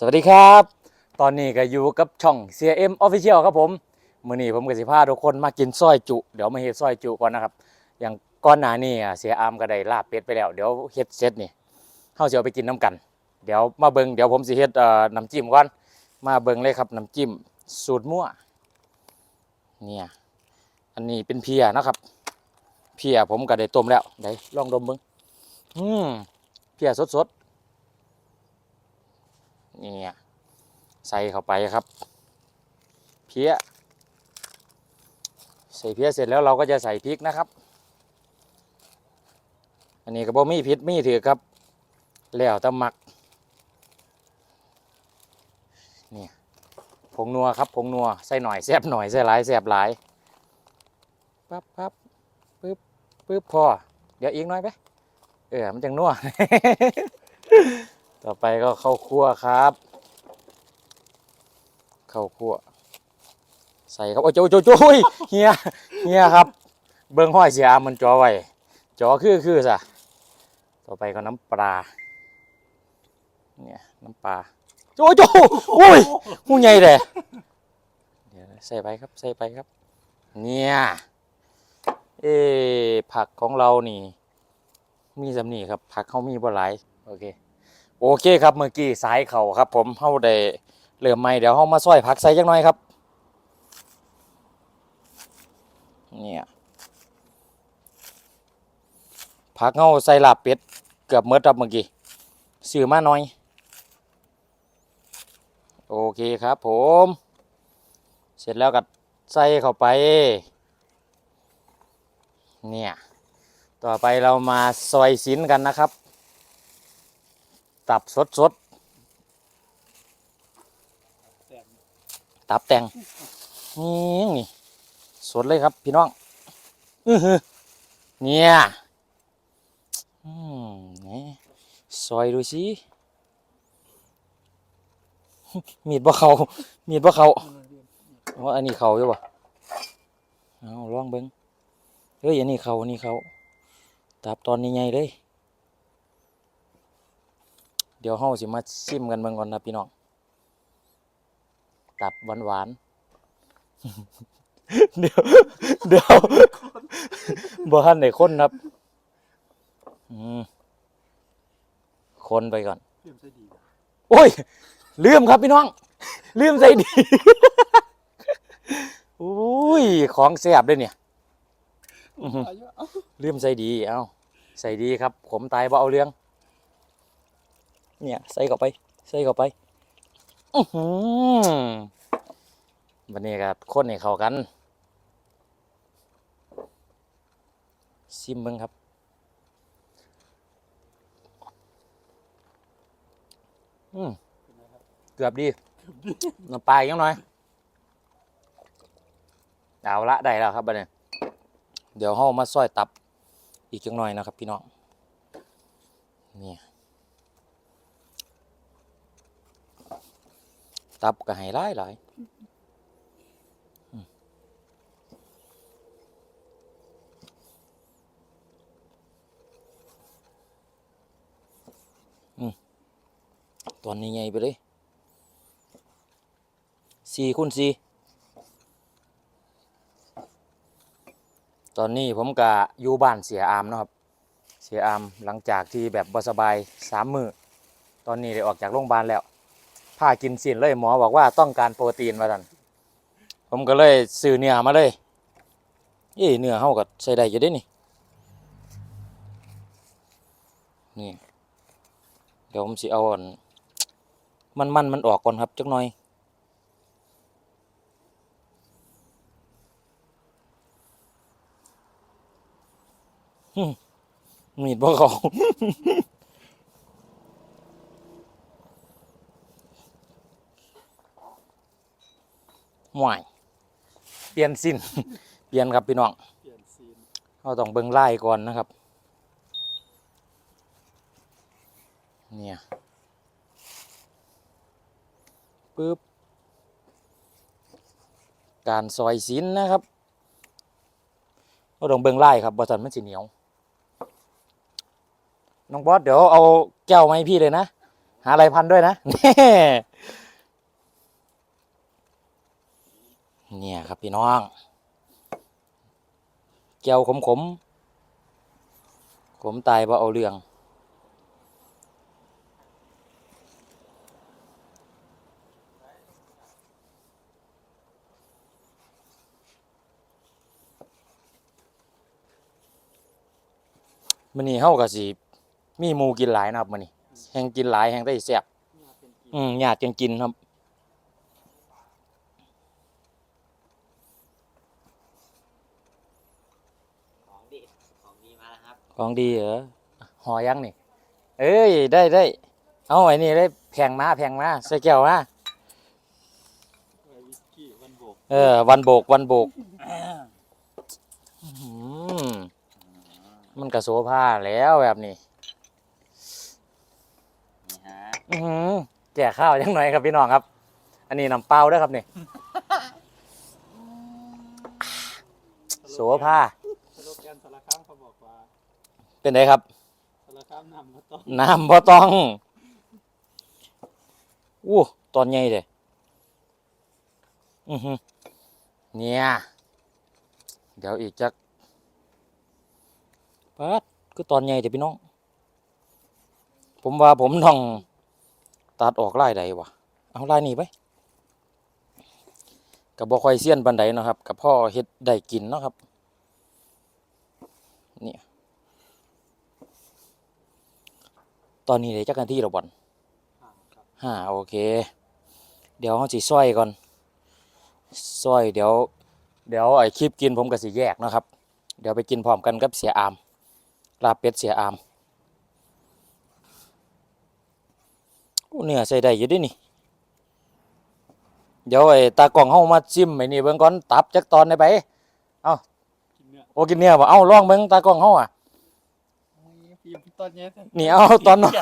สวัสดีครับ ตอนนี้ก็อยู่กับช่อง CM Official ครับผมมื้อนี้ผมกับสิพาทุกคนมากินซอยจุ เดี๋ยวมาเฮ็ดซอยจุก่อนนะครับ อย่างก่อนหน้านี้อะเสียอามก็ได้ลาบเป็ดไปแล้ว เดี๋ยวเฮ็ดเสร็จนี่เฮาสิเอาไปกินน้ำกัน เดี๋ยวมาเบิ่งเดี๋ยวผมสิเฮ็ดเอ่อน้ำจิ้มก่อน มาเบิ่งเลยครับน้ำจิ้มสูตรมั่ว เนี่ย อันนี้เป็นเพียนะครับ เพียผมก็ได้ต้มแล้วได้ลองดมเบิ่งอืมเพียสดๆ นี่ใส่เข้าไปครับ เพี้ยใส่เพี้ยเสร็จแล้วเราก็จะใส่พริกนะครับ อันนี้ก็บ่มีพิษมีถือครับแล้วตะหมักนี่ผงนัวครับผงนัวใส่หน่อยแซบหน่อยใส่หลายแซบหลายปั๊บปั๊บปึ๊บปึ๊บพอเดี๋ยวอีกน้อยไปเออมันจังนัว ต่อไปก็เข้าครัวครับ เข้าคั่ว ใส่ครับ โอ้ยโจโจโจยเฮียเฮียครับ เบิ้งห้อยเสียมันจอไว้จอคือคือซะต่อไปก็น้ำปลาเนี่ยน้ำปลาโจโจโอ้ยหูใหญ่เลยเดี๋ยวใส่ไปครับใส่ไปครับ เนี่ยเออผักของเรานี่ มีสำนีครับผักเขามีบ่หลายโอเค โอเคครับเมื่อกี้สายเข่าครับ ผมเข้าได้เริ่มใหม่เดี๋ยวเฮามาซอยผักใส่จักหน่อยครับ เนี่ยผักเฮาใส่ลาบเป็ดเกือบเมดครับเมื่อกี้ซื้อมาหน่อย โอเคครับ ผม เสร็จแล้วก็ใส่เข้าไป เนี่ย ต่อไปเรามาซอยสินกันนะครับ ตับสดๆตับแตงนี่นี่สดเลยครับ พี่น้องอือเนี่ยอืมนี่ซอยดูสิมีดบ่เขามีดบ่เขาว่าอันนี้เขาอยู่บ่เอาลองเบิ้งเฮ้ยอันนี้เขาอันนี้เขาตับตอนนี้ใหญ่เลย เดี๋ยวเฮาสิมาชิมกันเบิ่งก่อนนะพี่น้องตับหวานหวานเดี๋ยวเดี๋ยวบ่ทันได้คนครับ อืมคนไปก่อนเรื่องใช่ดีว่ะโอ้ยลืมครับพี่น้องลืมใส่ดีอุ้ยของแซ่บด้วยเนี่ยอื้อหืออายุเอ้าลืมใส่ดี เอ้าใส่ดีครับ ผมตายบ่เอาเรื่อง เนี่ยใส่เข้าไปใส่เข้าไปอือหือวันนี้ก็คนให้เข้ากันซิมเบิ่งครับ อืมเกือบดีน้ำปลายังหน่อยเอาละได้แล้วครับบัดนี้เดี๋ยวเฮามาซอยตับอีกจังหน่อยนะครับ พี่น้องเนี่ย ตับก็ให้หลายหลายตอนนี้ใหญ่ไปเลยสี่คูณสี่ตอนนี้ผมกะอยู่บ้านเสียอามนะครับ เสียอามหลังจากที่แบบบสบายสามมือตอนนี้ได้ออกจากโรงพยาบาลแล้ว พากินสินเลยหมอบอกว่าต้องการโปรตีนมาทันผมก็เลยซื้อเนื้อมาเลยเอ้เนื้อเฮาก็ใส่ได้อยู่ด้นี่นี่ เดี๋ยวผมสิเอาอันมันมันมันออกก่อนครับจักหน่อย มีดบ่เขา ห่วยเปลี่ยนสิ้น เปลี่ยนครับพี่น้องเราต้องเบิ่งไล่ก่อนนะครับ เนี่ยปึ๊บการซอยสินนะครับเราต้องเบิ่งไล่ครับบอสันมันสีเหนียว น้องบอสเดี๋ยวเอาแก้วมาให้พี่เลยนะหหาอะไรพันด้วยนะ นี่ เนี่ยครับพี่น้องแก้วขมขมขมตายเพราะเอาเรื่อง มันนี่เฮาก็สิมีหมูกินหลายนะครับมันนี่แห่งกินหลายแห่งได้แซ่บอืมญาติจังกินครับ ของดีของดีมาแล้วครับ ของดีเหรอห่อยังนี่ เอ้ยได้ได้เอาไอ้นี่ได้แพงมาแพงมาใส่แก้วมาวิสกี้วันโบกเออ วันโบกวันโบกอื้อหือมันกระโสผ้าแล้วแบบนี้นี่ฮะอือหือแก่ข้าวยังหน่อยครับพี่น้องครับ อันนี้น้ำเปล่าด้วยครับนี่โสผ้า สโลแกนสารคามเขาบอกว่า เป็นไงครับสารคามนำมาต้องน้ำบ่ต้องอู้ตอนใหญ่เลยอือหือเนี่ยเดี๋ยวอีกจักปัดคือตอนใหญ่แต่พี่น้อง ผมว่าผมต้องตัดออกไล่ใดวะเอาไล่นี่ไปกับบ่ค่อยเสี้ยนปันใดเนาะครับ กับพ่อเฮ็ดได้กินเนาะครับ เนี่ย ตอนนี้เลยจักนาทีละวันครับห้าโอเค เดี๋ยวเขาสิซอยก่อนซอยเดี๋ยว เดี๋ยวไอ้คลิปกินผมก็สิแยกเนาะครับ เดี๋ยวไปกินพร้อมกันกับเสียอามลาบเป็ดเสียอามโอ้เนื้อใส่ได้อยู่เด้วยนี่ เดี๋ยวไอ้ตากล่องเฮามาชิมไอ้นี่เบิ่งก่อนตับจักตอนได้ไปกินเนื้อโอ้กินเนื้อบ่เอ้าลองเบิ่งตากล่องเฮาอะโอ้ยพี่ตอนเนี้ยนี่เอาตอนน้อย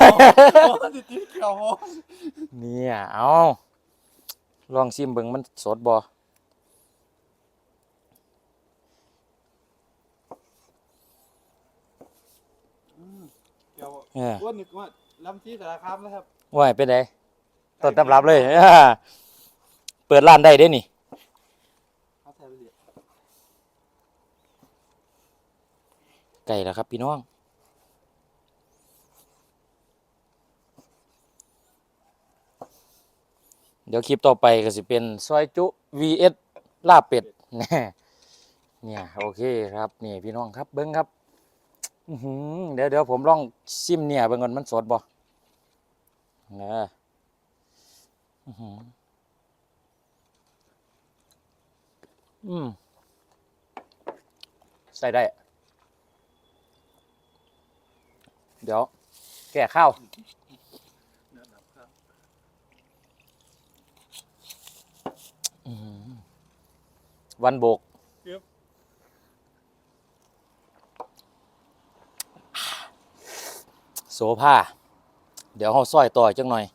ติดติดเขียวโอ้ยเนี่ยเอาลองชิมเบิ่งมันสดบ่อืมเขียวเอออ้วนนึกว่าลำที่สารคามนะครับว่าให้เป็นไดต้นตำรับเลยอ่าเปิดร้านได้เด้นี่เขาใส่ไปเลยไก่แล้วครับพี่น้อง เดี๋ยวคลิปต่อไปก็สิเป็นซอยจุ vs ลาบเป็ดแน่เนี่ยโอเคครับนี่พี่น้องครับเบิ้งครับอื้อหือเดี๋ยวเดี๋ยวผมลองซิมเนี่ยเบิ่งก่อนมันสดบ่นะอื้อหืออืมใส่ได้ เดี๋ยว แก่ข้าว เนื้อหนับครับ อื้อหือ วันโบกครับโสผ้าเดี๋ยวเขาซอยต่อจังหน่อย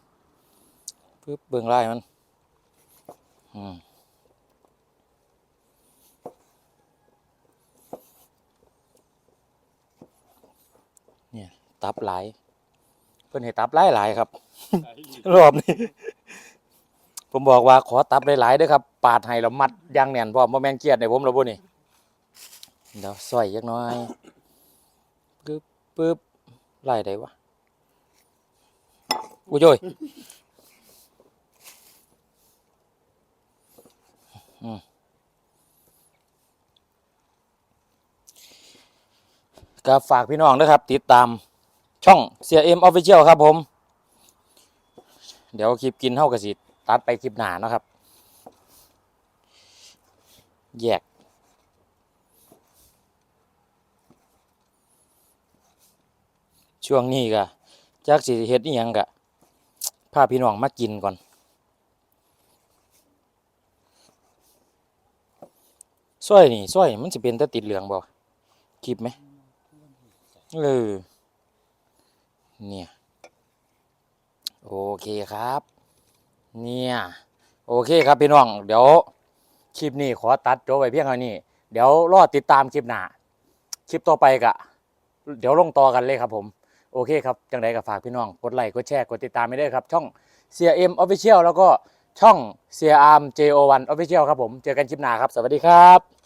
ปึ๊บเบิ่งไล่มัน อืมเนี่ย ตับหลายเพิ่นให้ตับหลายหลายๆครับใส่อีกรอบนี้ ผมบอกว่าขอตับหลายๆเด้วยครับ ปาดให้แล้วมัดยางแน่นพร้อมบ่แม่นเครียดในผมแล้วบ่นี่เดี๋ยวซอยจักน่อยปึ๊บปึ๊บไล่ได้วะอุ้ยโยก็ฝากพี่น้องนะครับ ติดตามช่องเสียเอ็มออฟฟิเชียลครับผม เดี๋ยวคลิปกินเท่ากับสิ ตัดไปคลิปหนาเนะครับ แยก ช่วงนี้ก็จากสิเฮ็ดอีหยังกะพาพี่น้องมากินก่อนซอยนี่ซอยมันสิเป็นแต่ติดเหลืองบ่คลิปไหมเออเนี่ย โอเคครับ เนี่ยโอเคครับพี่น้อง เดี๋ยวคลิปนี้ขอตัดจบไว้เพียงเท่านี้ เดี๋ยวรอติดตามคลิปหน้าคลิปต่อไปกะเดี๋ยวลงต่อกันเลยครับผม โอเคครับจังไดก็ฝากพี่น้อง กดไลค์กดแชร์กดติดตามไม่ได้ครับ ช่อง CRM Official แล้วก็ช่อง CRM JO1 Official ครับผม เจอกันคลิปหน้าครับ สวัสดีครับ